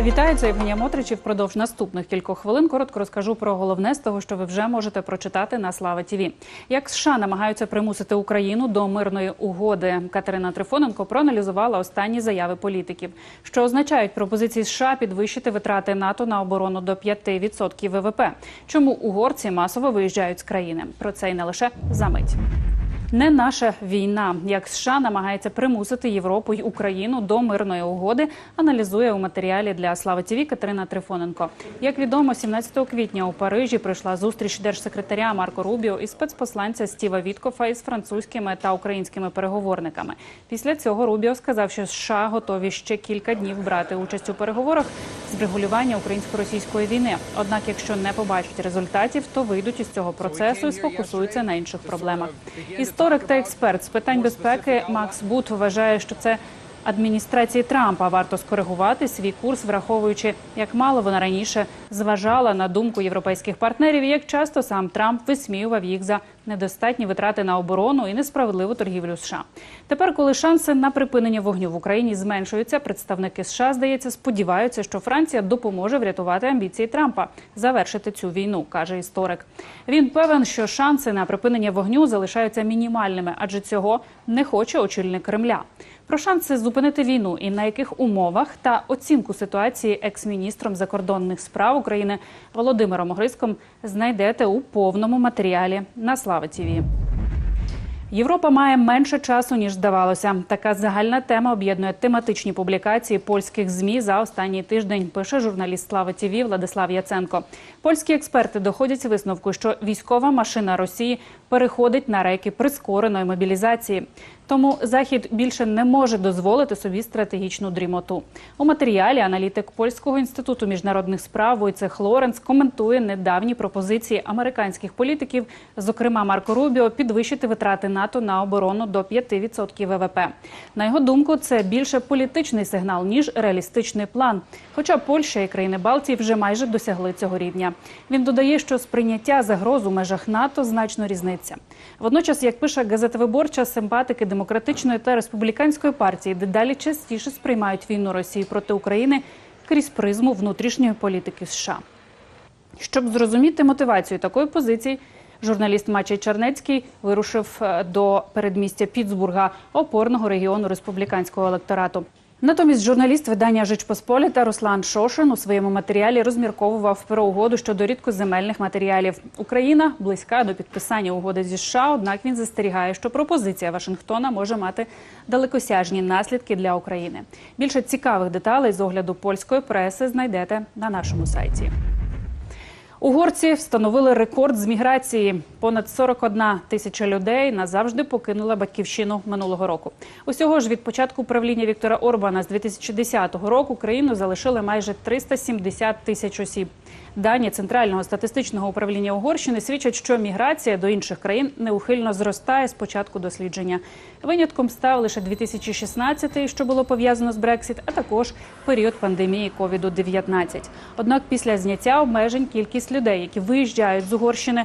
Вітаю, це Євгенія Мотрич. І Впродовж наступних кількох хвилин коротко розкажу про головне з того, що ви вже можете прочитати на Слава Тіві. Як США намагаються примусити Україну до мирної угоди. Катерина Трифоненко проаналізувала останні заяви політиків, що означають пропозиції США підвищити витрати НАТО на оборону до 5% ВВП. Чому угорці масово виїжджають з країни? Про це і не лише за мить. Не наша війна, як США намагається примусити Європу й Україну до мирної угоди, аналізує у матеріалі для Слави ТІВІ Катерина Трифоненко. Як відомо, 17 квітня у Парижі прийшла зустріч держсекретаря Марко Рубіо і спецпосланця Стіва Віткофа із французькими та українськими переговорниками. Після цього Рубіо сказав, що США готові ще кілька днів брати участь у переговорах з врегулювання українсько-російської війни. Однак, якщо не побачать результатів, то вийдуть із цього процесу і сфокусуються на інших проблемах. Історик та експерт з питань безпеки Макс Бут вважає, що це адміністрації Трампа варто скоригувати свій курс, враховуючи, як мало вона раніше зважала на думку європейських партнерів, як часто сам Трамп висміював їх за недостатні витрати на оборону і несправедливу торгівлю США. Тепер, коли шанси на припинення вогню в Україні зменшуються, представники США здається сподіваються, що Франція допоможе врятувати амбіції Трампа завершити цю війну, каже історик. Він певен, що шанси на припинення вогню залишаються мінімальними, адже цього не хоче очільник Кремля. Про шанси зупинити війну і на яких умовах та оцінку ситуації екс-міністром закордонних справ України Володимиром Огриском знайдете у повному матеріалі на Слава ТІВІ. Європа має менше часу ніж здавалося. Така загальна тема об'єднує тематичні публікації польських змі за останній тиждень. Пише журналіст Слава ТІВІ Владислав Яценко. Польські експерти доходять висновку, що військова машина Росії переходить на рейки прискореної мобілізації. Тому захід більше не може дозволити собі стратегічну дрімоту. У матеріалі аналітик польського інституту міжнародних справ Войцех Лоренц коментує недавні пропозиції американських політиків, зокрема Марко Рубіо, підвищити витрати НАТО на оборону до 5% ВВП. На його думку, це більше політичний сигнал ніж реалістичний план. Хоча Польща і країни Балтії вже майже досягли цього рівня. Він додає, що сприйняття загроз у межах НАТО значно різниця. Водночас, як пише газета Виборча, симпатики демократичної та республіканської партії дедалі частіше сприймають війну Росії проти України крізь призму внутрішньої політики США. Щоб зрозуміти мотивацію такої позиції, журналіст Мачей Чернецький вирушив е, до передмістя Піцбурга, опорного регіону республіканського електорату. Натомість журналіст видання Жичпосполіта Руслан Шошин у своєму матеріалі розмірковував про угоду щодо рідкоземельних матеріалів. Україна близька до підписання угоди зі США. Однак він застерігає, що пропозиція Вашингтона може мати далекосяжні наслідки для України. Більше цікавих деталей з огляду польської преси знайдете на нашому сайті. Угорці встановили рекорд з міграції. Понад 41 тисяча людей назавжди покинула батьківщину минулого року. Усього ж від початку правління Віктора Орбана з 2010 року країну залишили майже 370 тисяч осіб. Дані центрального статистичного управління Угорщини свідчать, що міграція до інших країн неухильно зростає з початку дослідження. Винятком став лише 2016, що було пов'язано з Брексіт, а також період пандемії ковіду 19 Однак після зняття обмежень кількість людей, які виїжджають з Угорщини,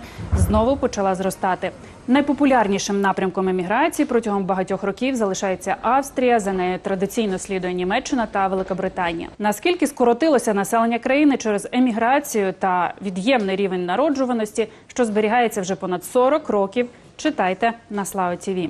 знову почала зростати. Найпопулярнішим напрямком еміграції протягом багатьох років залишається Австрія. За нею традиційно слідує Німеччина та Великобританія. Наскільки скоротилося населення країни через еміграцію та від'ємний рівень народжуваності, що зберігається вже понад 40 років, читайте на Слава ТІВІ.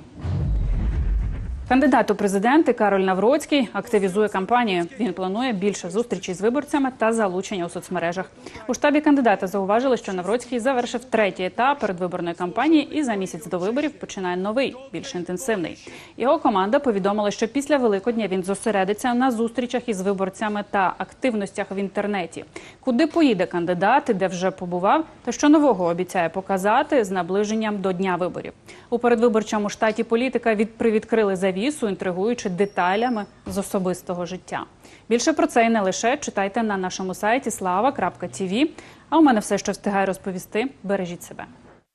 Кандидат у президенти Кароль Навроцький активізує кампанію. Він планує більше зустрічей з виборцями та залучення у соцмережах. У штабі кандидата зауважили, що Навроцький завершив третій етап передвиборної кампанії і за місяць до виборів починає новий, більш інтенсивний. Його команда повідомила, що після Великодня він зосередиться на зустрічах із виборцями та активностях в інтернеті. Куди поїде кандидат, де вже побував, та що нового обіцяє показати з наближенням до дня виборів. У передвиборчому штаті політика від привідкрили завісу, інтригуючи деталями з особистого життя. Більше про це і не лише читайте на нашому сайті slava.tv. А у мене все, що встигаю розповісти. Бережіть себе.